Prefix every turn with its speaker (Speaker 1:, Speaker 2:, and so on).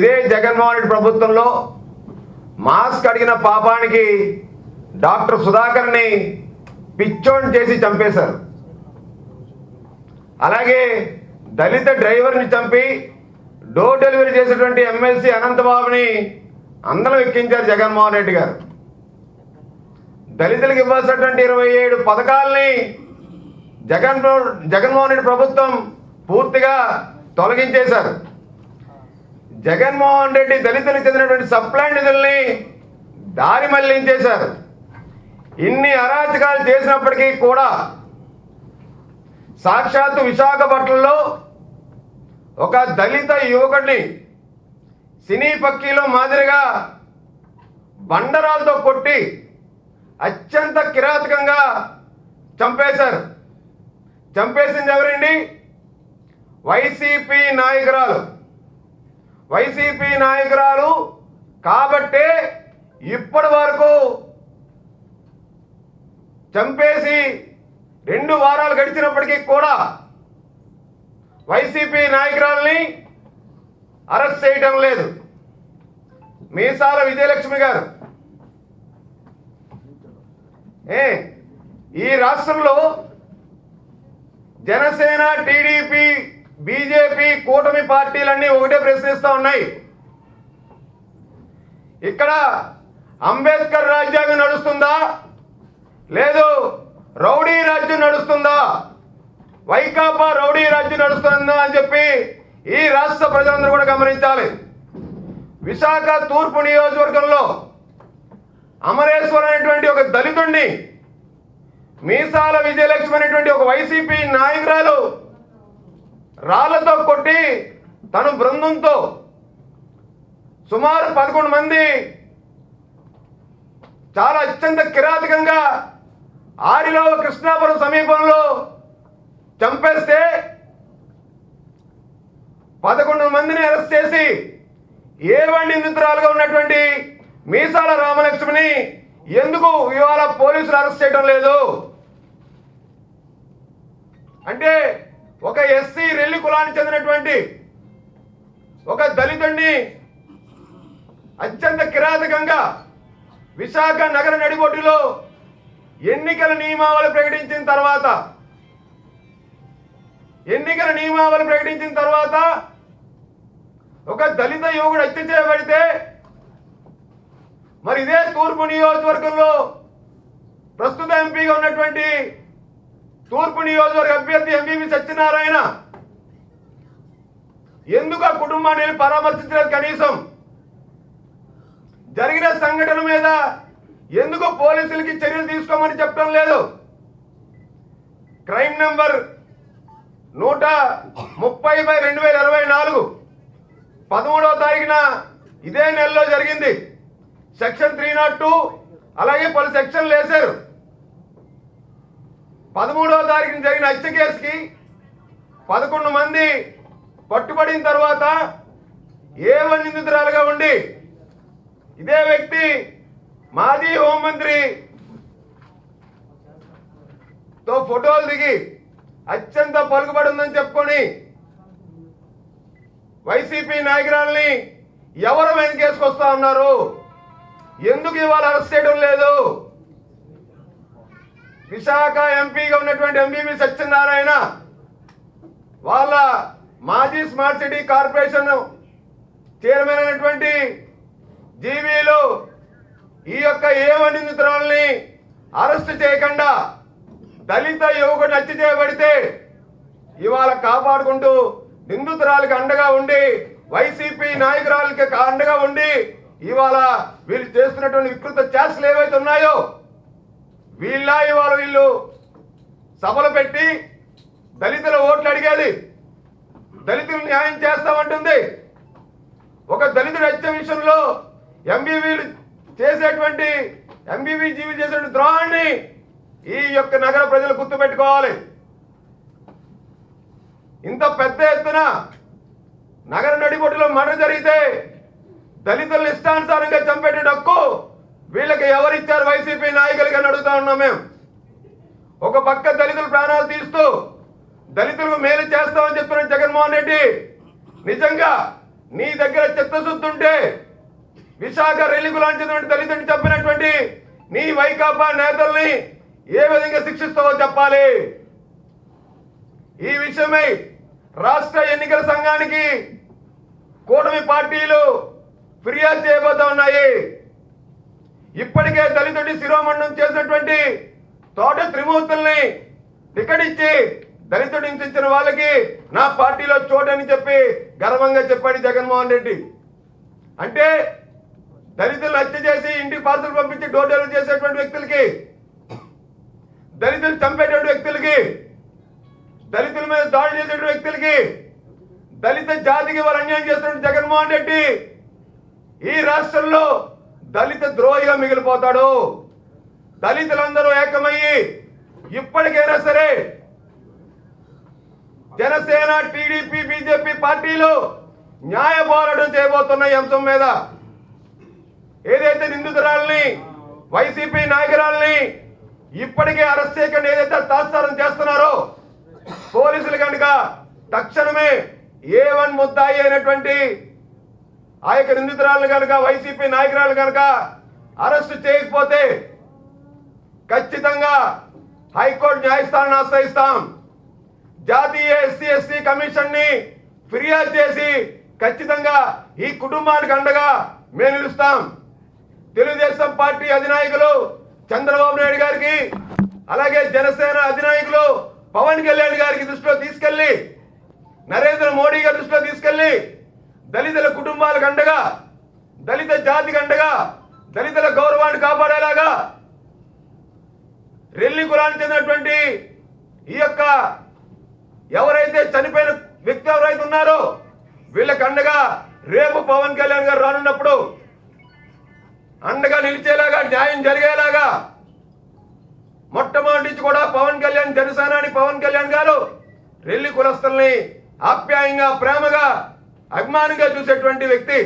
Speaker 1: ఇదే జగన్మోహన్ రెడ్డి ప్రభుత్వంలో మాస్క్ అడిగిన పాపానికి డాక్టర్ సుధాకర్ని పిచ్చోన్ చేసి చంపేశారు. అలాగే దళిత డ్రైవర్ని చంపి డోర్ డెలివరీ చేసినటువంటి ఎమ్మెల్సీ అనంతబాబుని అందరం ఎక్కించారు జగన్మోహన్ రెడ్డి గారు. దళితులకు ఇవ్వాల్సినటువంటి ఇరవై ఏడు పథకాలని జగన్ జగన్మోహన్ రెడ్డి ప్రభుత్వం పూర్తిగా తొలగించేశారు. జగన్మోహన్ రెడ్డి దళితులకు చెందినటువంటి సప్లై నిధుల్ని దారి మళ్ళించేశారు. ఇన్ని అరాచకాలు చేసినప్పటికీ కూడా సాక్షాత్తు విశాఖపట్నంలో ఒక దళిత యువకుడిని సినీ పక్కీలో మాదిరిగా బండరాలతో కొట్టి అత్యంత కిరాతకంగా చంపేశారు. చంపేసింది ఎవరండి? వైసీపీ నాయకురాలు. వైసీపీ నాయకురాలు కాబట్టే ఇప్పటి వరకు చంపేసి రెండు వారాలు గడిచినప్పటికీ కూడా వైసీపీ నాయకురాల్ని అరెస్ట్ చేయటం లేదు. మీసాల విజయలక్ష్మి గారు. ఏ ఈ రాష్ట్రంలో జనసేన టీడీపీ బీజేపీ కూటమి పార్టీలన్నీ ఒకటే ప్రశ్నిస్తూ ఉన్నాయి. ఇక్కడ అంబేద్కర్ రాజ్యాంగం నడుస్తుందా? లేదు రౌడీ రాజ్యం నడుస్తుందా? వైకాపా రౌడీ రాజ్యం నడుస్తుందా అని చెప్పి ఈ రాష్ట్ర ప్రజలందరూ కూడా గమనించాలి. విశాఖ తూర్పు నియోజకవర్గంలో అమరేశ్వర్ అనేటువంటి ఒక దళితుణ్ణి మీసాల విజయలక్ష్మి అనేటువంటి ఒక వైసీపీ నాయకురాలు రాళ్ళతో కొట్టి తను బృందంతో సుమారు పదకొండు మంది చాలా అత్యంత కిరాతకంగా ఆరిలో కృష్ణాపురం సమీపంలో చంపేస్తే పదకొండు మందిని అరెస్ట్ చేసి ఏవండి నిందితురాలుగా ఉన్నటువంటి మీసాల రామలక్ష్మిని ఎందుకు ఇవాళ పోలీసులు అరెస్ట్ చేయడం లేదు? అంటే ఒక ఎస్సీ రెల్లి కులానికి చెందినటువంటి ఒక దళితుడిని అత్యంత కిరాతకంగా విశాఖ నగర నడిబొడ్డులో ఎన్నికల నియమావళి ప్రకటించిన తర్వాత ఎన్నికల నియమావళి ప్రకటించిన తర్వాత ఒక దళిత యువకుడు హత్య చేయబడితే మరి ఇదే తూర్పు నియోజకవర్గంలో ప్రస్తుత ఎంపీగా ఉన్నటువంటి తూర్పు నియోజకవర్గ అభ్యర్థి ఎంపీవి సత్యనారాయణ. ఎందుకు ఆ కుటుంబాన్ని పరామర్శించలేదు కనీసం? జరిగిన సంఘటన మీద ఎందుకు పోలీసులకి చర్యలు తీసుకోమని చెప్పడం లేదు? క్రైమ్ నెంబర్ నూట ముప్పై బై రెండు వేల ఇరవై నాలుగు. పదమూడవ తారీఖున ఇదే నెలలో జరిగింది. సెక్షన్ త్రీ నాట్ టూ అలాగే పలు సెక్షన్లు వేశారు. పదమూడవ తారీఖున జరిగిన హత్య కేసుకి పదకొండు మంది పట్టుబడిన తర్వాత ఏవో నిందితురాలుగా ఉండి ఇదే వ్యక్తి మాజీ హోంమంత్రి తో ఫోటోలు దిగి అత్యంత పలుకుబడి ఉందని చెప్పుకొని వైసీపీ నాయకురాల్ని ఎవరు వెనకేసుకొస్తా ఉన్నారు? ఎందుకు ఇవాళ అరెస్ట్ చేయడం లేదు? విశాఖ ఎంపీగా ఉన్నటువంటి ఎంబీబీ సత్యనారాయణ వాళ్ళ మాజీ స్మార్ట్ సిటీ కార్పొరేషన్ చైర్మన్ అయినటువంటి జీవీలు ఈ యొక్క ఏవ నిందితురాల్ని అరెస్ట్ చేయకుండా దళిత యువకుడు హత్య చేయబడితే ఇవాళ కాపాడుకుంటూ నిందితురాలకి అండగా ఉండి వైసీపీ నాయకురాలకి అండగా ఉండి ఇవాళ వీళ్ళు చేస్తున్నటువంటి వికృత చేష్టలు ఏవైతే ఉన్నాయో వీళ్ళ ఇవాళ వీళ్ళు. సభలు పెట్టి దళితుల ఓట్లు అడిగేది. దళితులు న్యాయం చేస్తామంటుంది. ఒక దళితుడు హత్య విషయంలో ఎంబీవీలు చేసేటువంటి ఎంబీబీ జీవి చేసేటువంటి ద్రోహాన్ని ఈ యొక్క నగర ప్రజలు గుర్తుపెట్టుకోవాలి. ఇంత పెద్ద ఎత్తున నగర నడిబొట్టులో మర్డర్ జరిగితే దళితులను ఇష్టానుసారంగా వీళ్ళకి ఎవరిచ్చారు వైసీపీ నాయకులుగా అడుగుతా ఉన్నాం మేము. ఒక పక్క దళితుల ప్రాణాలు తీస్తూ దళితులకు మేలు చేస్తామని చెప్పిన జగన్మోహన్ రెడ్డి నిజంగా నీ దగ్గర చిత్తశుద్ధి ఉంటే విశాఖ రెలిగు లాంటిటువంటి దళితుడిని చెప్పినటువంటి నీ వైకాపా నేతల్ని ఏ విధంగా శిక్షిస్తావో చెప్పాలి. ఈ విషయమై రాష్ట్ర ఎన్నికల సంఘానికి కూటమి పార్టీలు ఫిర్యాదు చేయబోతా ఉన్నాయి. ఇప్పటికే దళితుడి శిరోమండం చేసినటువంటి తోట త్రిమూర్తుల్ని టికెట్ ఇచ్చి దళితుడి నుంచి ఇచ్చిన వాళ్ళకి నా పార్టీలో చోటని చెప్పి గర్వంగా చెప్పాడు జగన్మోహన్ రెడ్డి. అంటే దళితులు హత్య చేసి ఇంటికి పార్సల్ పంపించి డోర్ డెలివరీ చేసేటువంటి వ్యక్తులకి దళితులు చంపేటువంటి వ్యక్తులకి దళితుల మీద దాడి చేసేటువంటి వ్యక్తులకి దళిత జాతికి వారు అన్యాయం చేస్తున్న జగన్మోహన్ రెడ్డి ఈ రాష్ట్రంలో దళిత ద్రోహిగా మిగిలిపోతాడు. దళితులందరూ ఏకమయ్యి ఇప్పటికైనా సరే జనసేన టీడీపీ బీజేపీ పార్టీలు న్యాయ పోరాటం చేయబోతున్న అంశం మీద. ఏదైతే నిందితురాలని వైసీపీ నాయకురాలని ఇప్పటికే అరెస్ట్ చేయకుండా ఏదైతే తాత్సారం చేస్తున్నారో పోలీసులు కనుక తక్షణమే ఏ వన్ ముద్దాయి అయినటువంటి ఆ యొక్క నిందితురాలను కనుక వైసీపీ నాయకురాలు కనుక అరెస్ట్ చేయకపోతే ఖచ్చితంగా హైకోర్టు న్యాయస్థానాన్ని ఆశ్రయిస్తాం. జాతీయ ఎస్సీ ఎస్టీ కమిషన్ని ఫిర్యాదు చేసి ఖచ్చితంగా ఈ కుటుంబానికి అండగా మేము నిలుస్తాం. తెలుగుదేశం పార్టీ అధినాయకులు చంద్రబాబు నాయుడు గారికి అలాగే జనసేన అధినాయకులు పవన్ కళ్యాణ్ గారికి దృష్టిలో తీసుకెళ్ళి నరేంద్ర మోడీ గారి దృష్టిలో తీసుకెళ్ళి దళితుల కుటుంబాలకు అండగా దళిత జాతికి అండగా దళితుల గౌరవాన్ని కాపాడేలాగా రెల్లి కులానికి చెందినటువంటి ఈ యొక్క ఎవరైతే చనిపోయిన వ్యక్తి ఎవరైతే ఉన్నారో వీళ్ళకి అండగా రేపు పవన్ కళ్యాణ్ గారు రానున్నప్పుడు అండగా నిలిచేలాగా న్యాయం జరిగేలాగా మొట్టమొదటి నుంచి కూడా పవన్ కళ్యాణ్ జనసేనాని పవన్ కళ్యాణ్ గారు రెల్లి కులస్తుల్ని ఆప్యాయంగా ప్రేమగా అభిమానంగా చూసేటువంటి వ్యక్తి